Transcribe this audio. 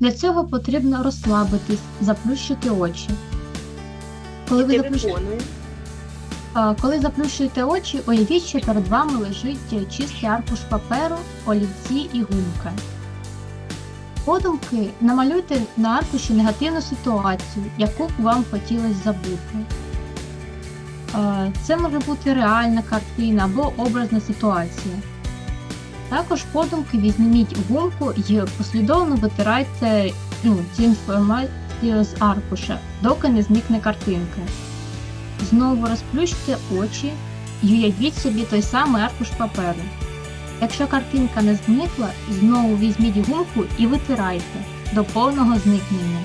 Для цього потрібно розслабитись, заплющити очі. Коли ви заплющуєте Коли заплющуєте очі, уявіть, що перед вами лежить чистий аркуш паперу, олівці і гумка. Подумки намалюйте на аркуші негативну ситуацію, яку б вам хотілося забути. Це може бути реальна картина або образна ситуація. Також подумки візьміть гумку і послідовно витирайте ну, цю інформацію з аркуша, доки не зникне картинка. Знову розплющте очі і уявіть собі той самий аркуш паперу. Якщо картинка не зникла, знову візьміть гумку і витирайте до повного зникнення.